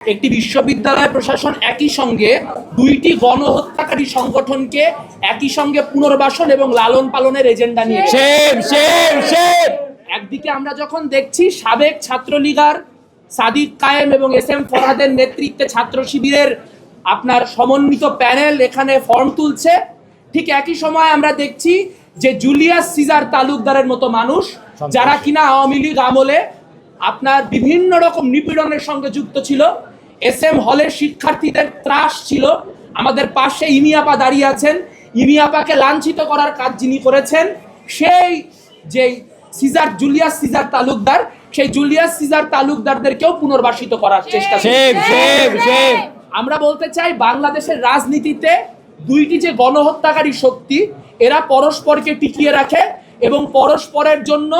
একটি বিশ্ববিদ্যালয় প্রশাসন একই সঙ্গে দুইটি গণহত্যাকারী সংগঠনকে একই সঙ্গে পুনর্বাসন এবং লালন পালনের এজেন্ডা নিয়ে একদিকে আমরা যখন দেখছি সাবেক ছাত্রলীগার সাদিক কায়েম এবং এস এম ফরহাদের নেতৃত্বে ছাত্র শিবিরের আপনার সমন্বিত প্যানেল এখানে ফর্ম তুলছে ঠিক একই সময় আমরা দেখছি যে জুলিয়াস সিজার তালুকদারের মতো মানুষ যারা কিনা আওয়ামী লীগ আমলে আপনার বিভিন্ন রকম নিপীড়নের সঙ্গে যুক্ত ছিল এস এম হলের শিক্ষার্থীদের ত্রাস ছিল। আমাদের পাশে ইমিয়াপা দাঁড়িয়ে আছেন। ইমিয়াপাকে লাঞ্ছিত করার কাজ যিনি করেছেন সেই যেই সিজার জুলিয়াস সিজার তালুকদার সেই জুলিয়াস সিজার তালুকদারদেরকেও পুনর্বাসিত করার চেষ্টা আমরা বলতে চাই বাংলাদেশের রাজনীতিতে দুইটি যে গণহত্যাকারী শক্তি এরা পরস্পরকে টিকিয়ে রাখে এবং পরস্পরের জন্য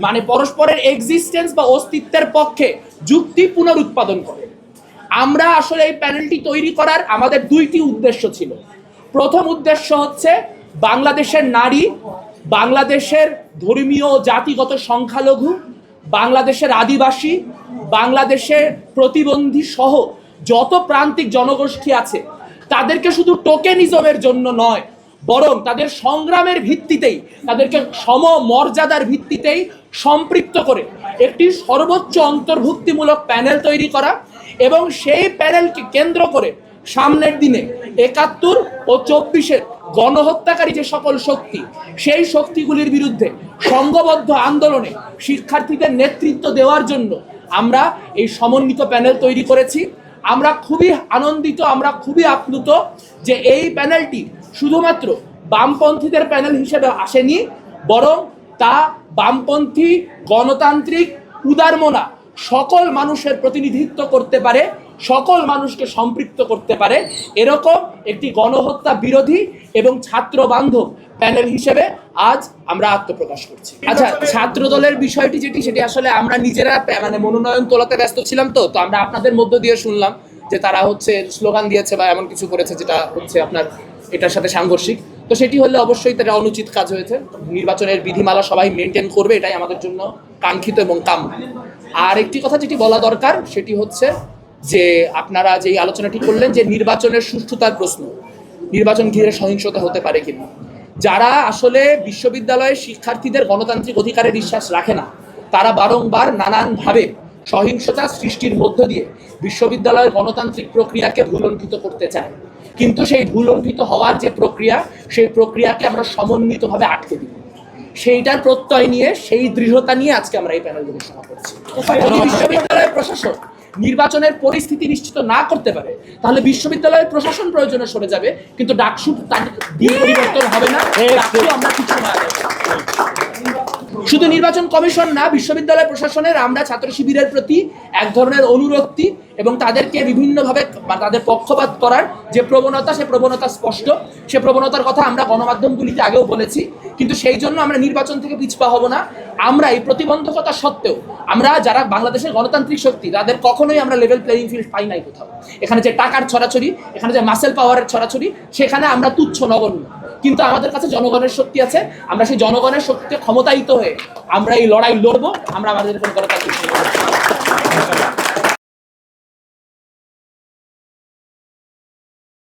মানে পরস্পরের এক্সিস্টেন্স বা অস্তিত্বের পক্ষে যুক্তি পুনরুৎপাদন করে। আমরা আসলে এই প্যানেলটি তৈরি করার আমাদের দুইটি উদ্দেশ্য ছিল। প্রথম উদ্দেশ্য হচ্ছে বাংলাদেশের নারী, বাংলাদেশের ধর্মীয় জাতিগত সংখ্যালঘু, বাংলাদেশের আদিবাসী, বাংলাদেশের প্রতিবন্ধী সহ যত প্রান্তিক জনগোষ্ঠী আছে, তাদেরকে শুধু টোকেনিজমের জন্য নয়, বরং তাদের সংগ্রামের ভিত্তিতেই, তাদেরকে সম মর্যাদার ভিত্তিতেই সম্পৃক্ত করে একটি সর্বোচ্চ অন্তর্ভুক্তিমূলক প্যানেল তৈরি করা এবং সেই প্যানেলকে কেন্দ্র করে সামনের দিনে একাত্তর ও চব্বিশের গণহত্যাকারী যে সকল শক্তি, সেই শক্তিগুলির বিরুদ্ধে সংঘবদ্ধ আন্দোলনে শিক্ষার্থীদের নেতৃত্ব দেওয়ার জন্য আমরা এই সমন্বিত প্যানেল তৈরি করেছি। আমরা খুবই আনন্দিত, আমরা খুবই আপ্লুত যে এই প্যানেলটি শুধুমাত্র বামপন্থীদের প্যানেল হিসেবে আসেনি, বরং তা বামপন্থী গণতান্ত্রিক উদারমনা সকল মানুষের প্রতিনিধিত্ব করতে পারে, সকল মানুষকে সম্পৃক্ত করতে পারে, এরকম একটি গণহত্যা বিরোধী এবং ছাত্র বান্ধব প্যানেল হিসেবে আজ আমরা আত্মপ্রকাশ করছি। আচ্ছা ছাত্র দলের বিষয়টি যেটি, সেটি আসলে আমরা নিজেরা মানে মনোনয়ন তোলাতে ব্যস্ত ছিলাম তো তো আমরা আপনাদের মধ্য দিয়ে শুনলাম যে তারা হচ্ছে স্লোগান দিয়েছে বা এমন কিছু করেছে যেটা হচ্ছে আপনার এটার সাথে সাংঘর্ষিক। তো সেটি হলে অবশ্যই তারা অনুচিত কাজ হয়েছে। নির্বাচনের বিধিমালা সবাই মেনটেন করবে, এটাই আমাদের জন্য কাঙ্ক্ষিত এবং কাম্য। আর একটি কথা যেটি বলা দরকার, সেটি হচ্ছে যে আপনারা যেই আলোচনাটি করলেন যে নির্বাচনের সুষ্ঠুতার প্রশ্ন, নির্বাচন ঘিরে সহিংসতা হতে পারে কিনা। যারা আসলে বিশ্ববিদ্যালয়ের শিক্ষার্থীদের গণতান্ত্রিক অধিকারে বিশ্বাস রাখে না, তারা বারংবার নানানভাবে সহিংসতা সৃষ্টির মধ্য দিয়ে বিশ্ববিদ্যালয়ের গণতান্ত্রিক প্রক্রিয়াকে ভুলণ্ঠিত করতে চায়। কিন্তু সেই ভুলণ্ঠিত হওয়ার যে প্রক্রিয়া, সেই প্রক্রিয়াকে আমরা সমন্বিতভাবে আটকে দিই। সেইটার প্রত্যয় নিয়ে সেই দৃঢ়তা নিয়ে আজকে আমরা এই প্যানেল গবেষণা করছি। বিশ্ববিদ্যালয়ের প্রশাসন নির্বাচনের পরিস্থিতি নিশ্চিত না করতে পারে তাহলে বিশ্ববিদ্যালয়ের প্রশাসন প্রয়োজনে সরে যাবে কিন্তু ডাকসু তার দিন পরিবর্তন হবে না আমরা কিছু না শুধু নির্বাচন কমিশন না বিশ্ববিদ্যালয় প্রশাসনের আমরা ছাত্র শিবিরের প্রতি এক ধরনের অনুরক্তি এবং তাদেরকে বিভিন্নভাবে তাদের পক্ষপাত করার যে প্রবণতা সে প্রবণতা স্পষ্ট। সে প্রবণতার কথা আমরা গণমাধ্যমগুলিতে আগেও বলেছি। কিন্তু সেই জন্য আমরা নির্বাচন থেকে পিছপা হব না। আমরা এই প্রতিবন্ধকতা সত্ত্বেও আমরা যারা বাংলাদেশের গণতান্ত্রিক শক্তি, তাদের কখনোই আমরা লেভেল প্লেয়িং ফিল্ড পাই নাই কোথাও। এখানে যে টাকার ছড়াছড়ি, এখানে যে মাসেল পাওয়ারের ছড়াছড়ি, সেখানে আমরা তুচ্ছ নগণ্য। কিন্তু আমাদের কাছে জনগণের শক্তি আছে। আমরা সেই জনগণের শক্তিতে ক্ষমতায়িত হয়ে আমরা এই লড়াই লড়বো। আমরা আমাদের কোনো গণতান্ত্রিক